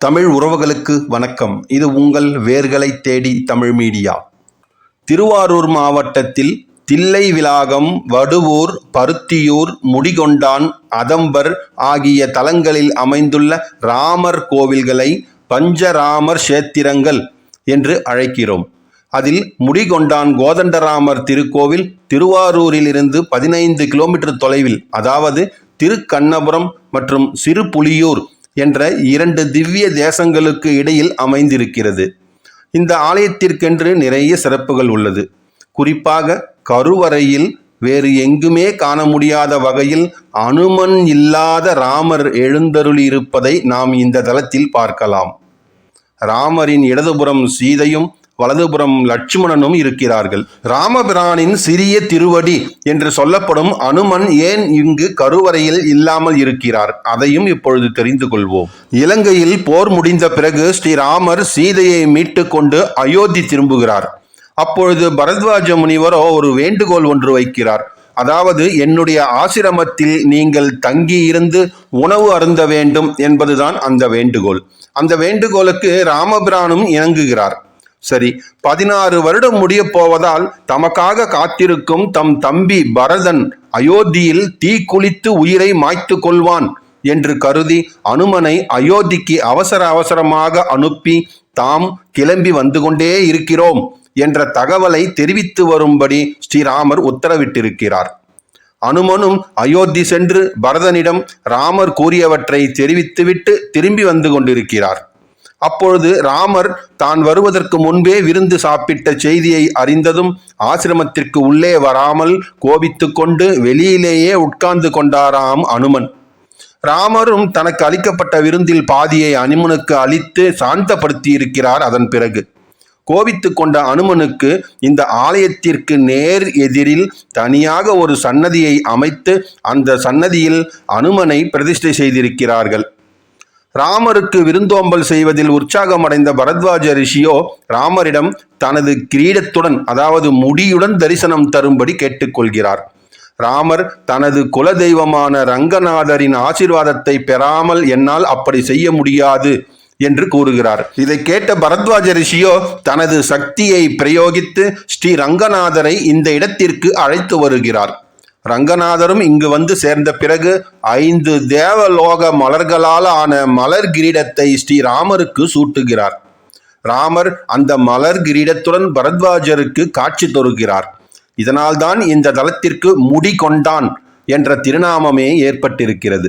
தமிழ் உறவுகளுக்கு வணக்கம். இது உங்கள் வேர்களை தேடி தமிழ் மீடியா. திருவாரூர் மாவட்டத்தில் தில்லை விலாகம் வடுவூர் பருத்தியூர் முடிகொண்டான் அதம்பர் ஆகிய தலங்களில் அமைந்துள்ள ராமர் கோவில்களை பஞ்சராமர் சேத்திரங்கள் என்று அழைக்கிறோம். அதில் முடிகொண்டான் கோதண்டராமர் திருக்கோவில் திருவாரூரிலிருந்து பதினைந்து கிலோமீட்டர் தொலைவில் அதாவது திருக்கண்ணபுரம் மற்றும் சிறுபுலியூர் என்ற இரண்டு திவ்ய தேசங்களுக்கு இடையில் அமைந்திருக்கிறது. இந்த ஆலயத்திற்கென்று நிறைய சிறப்புகள் உள்ளது. குறிப்பாக கருவறையில் வேறு எங்குமே காண முடியாத வகையில் அனுமன் இல்லாத ராமர் எழுந்தருளியிருப்பதை நாம் இந்த தளத்தில் பார்க்கலாம். ராமரின் இடதுபுறம் சீதையும் வலதுபுறம் லட்சுமணனும் இருக்கிறார்கள். ராமபிரானின் சிறிய திருவடி என்று சொல்லப்படும் அனுமன் ஏன் இங்கு கருவறையில் இல்லாமல் இருக்கிறார்? அதையும் இப்பொழுது தெரிந்து கொள்வோம். இலங்கையில் போர் முடிந்த பிறகு ஸ்ரீராமர் சீதையை மீட்டு கொண்டு அயோத்தி திரும்புகிறார். அப்பொழுது பரத்வாஜ முனிவரோ ஒரு வேண்டுகோள் ஒன்று வைக்கிறார். அதாவது என்னுடைய ஆசிரமத்தில் நீங்கள் தங்கி இருந்து உணவு அருந்த வேண்டும் என்பதுதான் அந்த வேண்டுகோள். அந்த வேண்டுகோளுக்கு ராமபிரானும் இணங்குகிறார். சரி பதினாறு வருடம் முடிய போவதால் தமக்காக காத்திருக்கும் தம் தம்பி பரதன் அயோத்தியில் தீ குளித்து உயிரை மாய்த்து கொள்வான் என்று கருதி அனுமனை அயோத்திக்கு அவசர அவசரமாக அனுப்பி தாம் கிளம்பி வந்து கொண்டே இருக்கிறோம் என்ற தகவலை தெரிவித்து வரும்படி ஸ்ரீராமர் உத்தரவிட்டிருக்கிறார். அனுமனும் அயோத்தி சென்று பரதனிடம் ராமர் கூறியவற்றை தெரிவித்துவிட்டு திரும்பி வந்து கொண்டிருக்கிறார். அப்பொழுது ராமர் தான் வருவதற்கு முன்பே விருந்து சாப்பிட்ட செய்தியை அறிந்ததும் ஆசிரமத்திற்கு உள்ளே வராமல் கோபித்து கொண்டு வெளியிலேயே உட்கார்ந்து கொண்டாராம் அனுமன். ராமரும் தனக்கு அளிக்கப்பட்ட விருந்தில் பாதியை அனுமனுக்கு அளித்து சாந்தப்படுத்தி இருக்கிறார் அதன் பிறகு. கோபித்து கொண்ட அனுமனுக்கு இந்த ஆலயத்திற்கு நேர் எதிரில் தனியாக ஒரு சன்னதியை அமைத்து அந்த சன்னதியில் அனுமனை பிரதிஷ்டை செய்திருக்கிறார்கள். ராமருக்கு விருந்தோம்பல் செய்வதில் உற்சாகமடைந்த பரத்வாஜ ரிஷியோ ராமரிடம் தனது கிரீடத்துடன் அதாவது முடியுடன் தரிசனம் தரும்படி கேட்டுக்கொள்கிறார். ராமர் தனது குலதெய்வமான ரங்கநாதரின் ஆசிர்வாதத்தை பெறாமல் என்னால் அப்படி செய்ய முடியாது என்று கூறுகிறார். இதை கேட்ட பரத்வாஜ ரிஷியோ தனது சக்தியை பிரயோகித்து ஸ்ரீ ரங்கநாதரை இந்த இடத்திற்கு அழைத்து வருகிறார். ரங்கநாதரும் இங்கு வந்து சேர்ந்த பிறகு ஐந்து தேவலோக மலர்களால் ஆன மலர் கிரீடத்தை ஸ்ரீராமருக்கு சூட்டுகிறார். ராமர் அந்த மலர் கிரீடத்துடன் பரத்வாஜருக்கு காட்சி தருகிறார். இதனால்தான் இந்த தலத்திற்கு முடி கொண்டான் என்ற திருநாமமே ஏற்பட்டிருக்கிறது.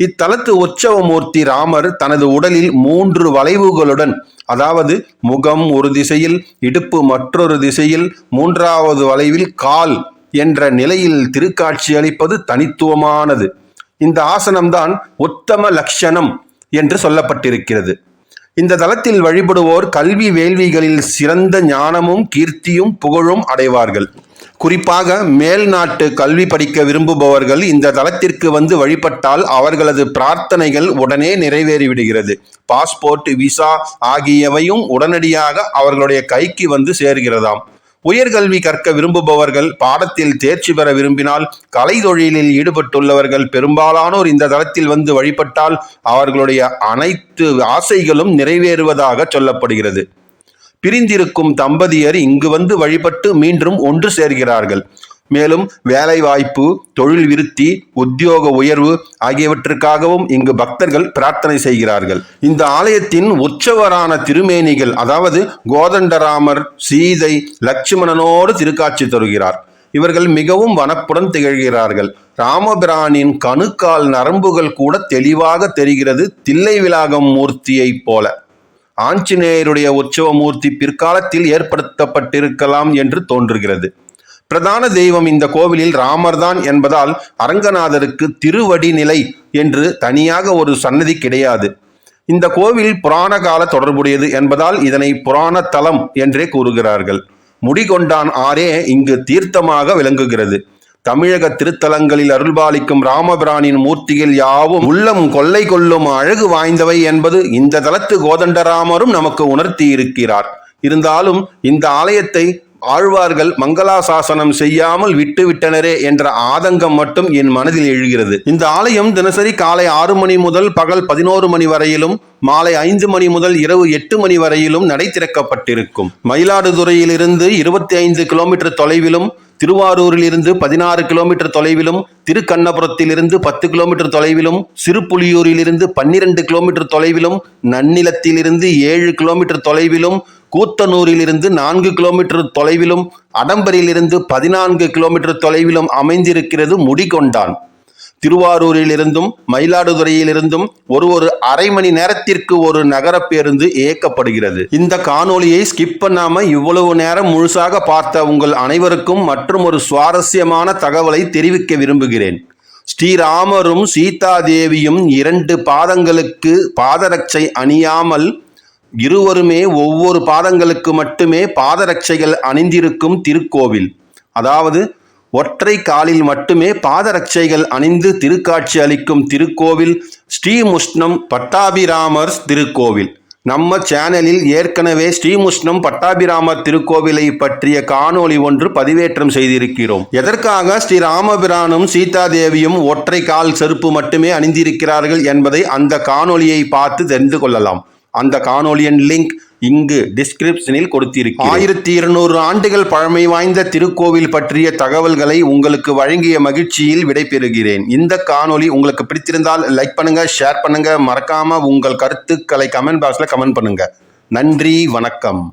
இத்தலத்து உற்சவமூர்த்தி ராமர் தனது உடலில் மூன்று வளைவுகளுடன் அதாவது முகம் ஒரு திசையில் இடுப்பு மற்றொரு திசையில் மூன்றாவது வளைவில் கால் என்ற நிலையில் திருக்காட்சி அளிப்பது தனித்துவமானது. இந்த ஆசனம்தான் உத்தம லட்சணம் என்று சொல்லப்பட்டிருக்கிறது. இந்த தளத்தில் வழிபடுவோர் கல்வி வேள்விகளில் சிறந்த ஞானமும் கீர்த்தியும் புகழும் அடைவார்கள். குறிப்பாக மேல் நாட்டு கல்வி படிக்க விரும்புபவர்கள் இந்த தளத்திற்கு வந்து வழிபட்டால் அவர்களது பிரார்த்தனைகள் உடனே நிறைவேறிவிடுகிறது. பாஸ்போர்ட் விசா ஆகியவையும் உடனடியாக அவர்களுடைய கைக்கு வந்து சேர்கிறதாம். உயர்கல்வி கற்க விரும்புபவர்கள் பாடத்தில் தேர்ச்சி பெற விரும்பினால் கலை தொழிலில் ஈடுபட்டுள்ளவர்கள் பெரும்பாலானோர் இந்த தளத்தில் வந்து வழிபட்டால் அவர்களுடைய அனைத்து ஆசைகளும் நிறைவேறுவதாக சொல்லப்படுகிறது. பிரிந்திருக்கும் தம்பதியர் இங்கு வந்து வழிபட்டு மீண்டும் ஒன்று சேர்கிறார்கள். மேலும் வேலைவாய்ப்பு தொழில் விருத்தி உத்தியோக உயர்வு ஆகியவற்றுக்காகவும் இங்கு பக்தர்கள் பிரார்த்தனை செய்கிறார்கள். இந்த ஆலயத்தின் உற்சவரான திருமேனிகள் அதாவது கோதண்டராமர் சீதை லட்சுமணனோடு திருக்காட்சி தருகிறார். இவர்கள் மிகவும் வனப்புடன் திகழ்கிறார்கள். ராமபிரானின் கணுக்கால் நரம்புகள் கூட தெளிவாக தெரிகிறது தில்லை விலாகம் மூர்த்தியைப் போல. ஆஞ்சநேயருடைய உற்சவ மூர்த்தி பிற்காலத்தில் ஏற்படுத்தப்பட்டிருக்கலாம் என்று தோன்றுகிறது. பிரதான தெய்வம் இந்த கோவிலில் ராமர்தான் என்பதால் அரங்கநாதருக்கு திருவடி நிலை என்று தனியாக ஒரு சன்னதி கிடையாது. இந்த கோவில் புராண கால தொடர்புடையது என்பதால் இதனை புராண தலம் என்றே கூறுகிறார்கள். முடிகொண்டான் ஆறே இங்கு தீர்த்தமாக விளங்குகிறது. தமிழக திருத்தலங்களில் அருள்பாலிக்கும் ராமபிரானின் மூர்த்திகள் யாவும் உள்ளம் கொள்ளை கொள்ளும் அழகு வாய்ந்தவை என்பது இந்த தலத்து கோதண்டராமரும் நமக்கு உணர்த்தி இருக்கிறார் இருந்தாலும் இந்த ஆலயத்தை ஆழ்வார்கள் மங்களாசாசனம் செய்யாமல் விட்டுவிட்டனரே என்ற ஆதங்கம் மட்டும் என் மனதில் எழுகிறது. இந்த ஆலயம் தினசரி காலை ஆறு மணி முதல் பகல் பதினோரு மணி வரையிலும் மாலை ஐந்து மணி முதல் இரவு எட்டு மணி வரையிலும் நடை திறக்கப்பட்டிருக்கும். மயிலாடுதுறையிலிருந்து இருபத்தி ஐந்து கிலோமீட்டர் தொலைவிலும் திருவாரூரில் இருந்து பதினாறு கிலோமீட்டர் தொலைவிலும் திருக்கண்ணபுரத்திலிருந்து பத்து கிலோமீட்டர் தொலைவிலும் சிறுபுலியூரிலிருந்து பன்னிரண்டு கிலோமீட்டர் தொலைவிலும் நன்னிலத்திலிருந்து ஏழு கிலோமீட்டர் தொலைவிலும் கூத்தனூரிலிருந்து நான்கு கிலோமீட்டர் தொலைவிலும் அடம்பரிலிருந்து பதினான்கு கிலோமீட்டர் தொலைவிலும் அமைந்திருக்கிறது முடிகொண்டான். திருவாரூரிலிருந்தும் மயிலாடுதுறையிலிருந்தும் ஒரு ஒரு அரை மணி நேரத்திற்கு ஒரு நகர பேருந்து இயக்கப்படுகிறது. இந்த காணொளியை ஸ்கிப் பண்ணாம இவ்வளவு நேரம் முழுசாக பார்த்த உங்கள் அனைவருக்கும் மற்றும் ஒரு சுவாரஸ்யமான தகவலை தெரிவிக்க விரும்புகிறேன். ஸ்ரீராமரும் சீதாதேவியும் இரண்டு பாதங்களுக்கு பாதரட்சை அணியாமல் இருவருமே ஒவ்வொரு பாதங்களுக்கு மட்டுமே பாதரட்சைகள் அணிந்திருக்கும் திருக்கோவில். அதாவது ஒற்றை காலில் மட்டுமே பாதரட்சைகள் அணிந்து திருக்காட்சி அளிக்கும் திருக்கோவில் ஸ்ரீமுஷ்ணம் பட்டாபிராமர் திருக்கோவில். நம்ம சேனலில் ஏற்கனவே ஸ்ரீமுஷ்ணம் பட்டாபிராமர் திருக்கோவிலை பற்றிய காணொளி ஒன்று பதிவேற்றம் செய்திருக்கிறோம். எதற்காக ஸ்ரீ ராமபிரானும் சீதாதேவியும் ஒற்றை கால் செருப்பு மட்டுமே அணிந்திருக்கிறார்கள் என்பதை அந்த காணொளியை பார்த்து தெரிந்து கொள்ளலாம். அந்த காணொலியின் லிங்க் இங்கு டிஸ்கிரிப்ஷனில் கொடுத்திருக்கிறேன். ஆயிரத்தி இருநூறு ஆண்டுகள் பழமை வாய்ந்த திருக்கோவில் பற்றிய தகவல்களை உங்களுக்கு வழங்கிய மகிழ்ச்சியில் விடைபெறுகிறேன். இந்த காணொலி உங்களுக்கு பிடித்திருந்தால் லைக் பண்ணுங்க ஷேர் பண்ணுங்க. மறக்காம உங்கள் கருத்துக்களை கமெண்ட் பாக்ஸ்ல கமெண்ட் பண்ணுங்க. நன்றி வணக்கம்.